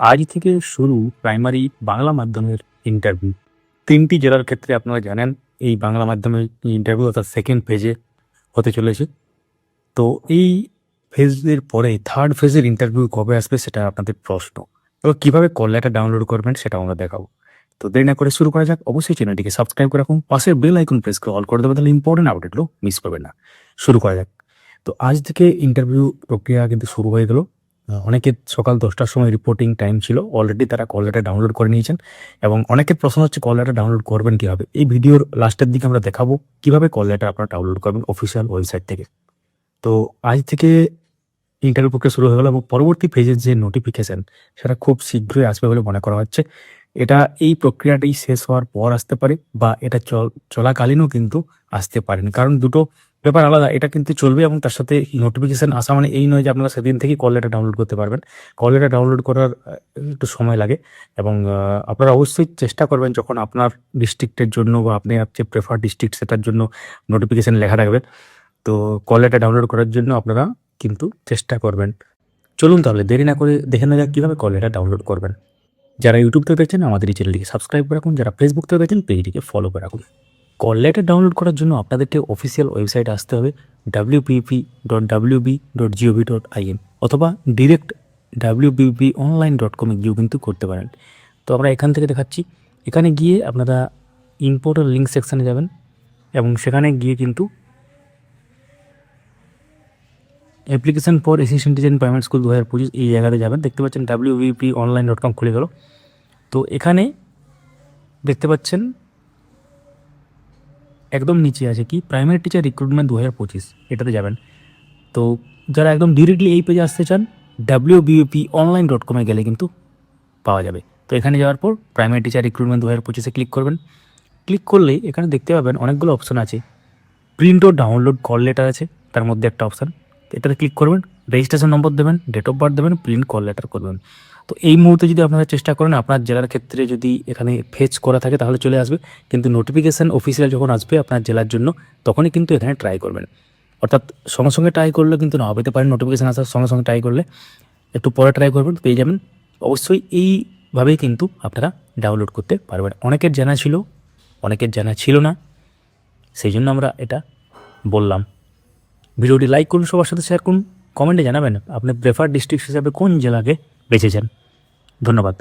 আজ থেকে শুরু প্রাইমারি বাংলা মাধ্যমের ইন্টারভিউ তিনটি জেলার ক্ষেত্রে আপনারা জানেন, এই বাংলা মাধ্যমের ইন্টারভিউ অর্থাৎ সেকেন্ড ফেজে হতে চলেছে। তো এই ফেজের পরে থার্ড ফেজের ইন্টারভিউ কবে আসবে সেটা আপনাদের প্রশ্ন। এবার কীভাবে কল লেটার ডাউনলোড করবেন সেটা আমরা দেখাবো। তো দেরি না করে শুরু করা যাক, অবশ্যই চ্যানেলটিকে সাবস্ক্রাইব করে রাখুন। পাশের বেল আইকন প্রেস করে অল করে দেবেন, তাহলে ইম্পর্টেন্ট আপডেটগুলো মিস করবেন না। শুরু করা যাক। তো আজ থেকে ইন্টারভিউ প্রক্রিয়া কিন্তু শুরু হয়ে গেল। অনেকে সকাল দশটার সময় রিপোর্টিং টাইম ছিল। অলরেডি তারা কল লেটার ডাউনলোড করে নিয়েছেন এবং অনেকের প্রশ্ন হচ্ছে কল লেটার ডাউনলোড করবেন কীভাবে? এই ভিডিওর লাস্টের দিকে আমরা দেখাবো কীভাবে কল লেটার আপনারা ডাউনলোড করবেন অফিসিয়াল ওয়েবসাইট থেকে। তো আজ থেকে ইন্টারভিউ প্রক্রিয়া শুরু হয়ে গেল এবং পরবর্তী ফেজের যে নোটিফিকেশন সেটা খুব শীঘ্রই আসবে বলে মনে করা হচ্ছে। এটা এই প্রক্রিয়াটাই শেষ হওয়ার পর আসতে পারে বা এটা চল, চলাকালীনও কিন্তু আসতে পারেন। কারণ দুটো ব্যাপার আলাদা, এটা কিন্তু চলবে এবং তার সাথে নোটিফিকেশান আসা মানে এই নয় যে আপনারা সেদিন থেকেই কল লেটার ডাউনলোড করতে পারবেন। কল লেটার ডাউনলোড করার একটু সময় লাগে এবং আপনারা অবশ্যই চেষ্টা করবেন যখন আপনার ডিস্ট্রিক্টের জন্য বা আপনি যে প্রেফার ডিস্ট্রিক্ট সেটার জন্য নোটিফিকেশান লেখা রাখবেন, তো কল লেটার ডাউনলোড করার জন্য আপনারা কিন্তু চেষ্টা করবেন। চলুন তাহলে দেরি না করে দেখে নেওয়া যাক কীভাবে কল লেটার ডাউনলোড করবেন। যারা ইউটিউব থেকে দেখছেন, আমাদের এই চ্যানেলটিকে সাবস্ক্রাইব করে রাখুন। যারা ফেসবুক থেকে দেখছেন পেজটিকে ফলো করে রাখুন। কল লেটার ডাউনলোড করার জন্য আপনাদেরকে অফিসিয়াল ওয়েবসাইট আসতে হবে WPP dot WB dot dot অথবা ডিরেক্ট ডাব্লিউবিপি অনলাইন ডট কমে গিয়েও কিন্তু করতে পারেন। তো আমরা এখান থেকে দেখাচ্ছি। এখানে গিয়ে আপনারা ইম্পোর্টার লিঙ্ক সেকশানে যাবেন এবং সেখানে গিয়ে কিন্তু application for assistant teacher primary school দু হাজার পঁচিশ এই জায়গাতে যাবেন। দেখতে পাচ্ছেন ডাব্লিউবিপি অনলাইন ডট কম খুলে গেল। তো এখানে দেখতে পাচ্ছেন, একদম নিচে আছে কি প্রাইমারি টিচার রিক্রুটমেন্ট দু হাজার পঁচিশ, এটাতে যাবেন। তো যারা একদম ডিরেক্টলি এই পেজে আসতে চান ডাব্লিউ বিউপি অনলাইন ডট কমে গেলে কিন্তু পাওয়া যাবে। তো এখানে যাওয়ার পর প্রাইমারি টিচার রিক্রুটমেন্ট দু হাজার পঁচিশে ক্লিক করবেন। ক্লিক করলে এখানে দেখতে পাবেন অনেকগুলো অপশন আছে। প্রিন্ট ও ডাউনলোড কল লেটার আছে, তার মধ্যে একটা অপশান এটাতে ক্লিক করবেন রেজিস্ট্রেশন নম্বর দেবেন ডেট অফ বার্থ দেবেন প্রিন্ট কল লেটার করবেন। তো এই মুহূর্তে যদি আপনারা চেষ্টা করেন, আপনার জেলার ক্ষেত্রে যদি এখানে ফেচ করা থাকে, তাহলে চলে আসবে। কিন্তু নোটিফিকেশান অফিসিয়াল যখন আসবে আপনার জেলার জন্য, তখনই কিন্তু এখানে ট্রাই করবেন। অর্থাৎ সঙ্গে সঙ্গে ট্রাই করলে কিন্তু না, পেতে পারেন নোটিফিকেশান আসার সঙ্গে সঙ্গে ট্রাই করলে। একটু পরে ট্রাই করবেন, পেয়ে যাবেন। অবশ্যই এইভাবেই কিন্তু আপনারা ডাউনলোড করতে পারবেন। অনেকের জানা ছিল, অনেকের জানা ছিল না, সেই জন্য আমরা এটা বললাম। ভিডিওটি লাইক করুন, সবার সাথে শেয়ার করুন, কমেন্টে জানাবেন আপনি প্রেফার ডিস্ট্রিক্ট হিসাবে কোন জেলাকে বেছেছেন ধন্যবাদ।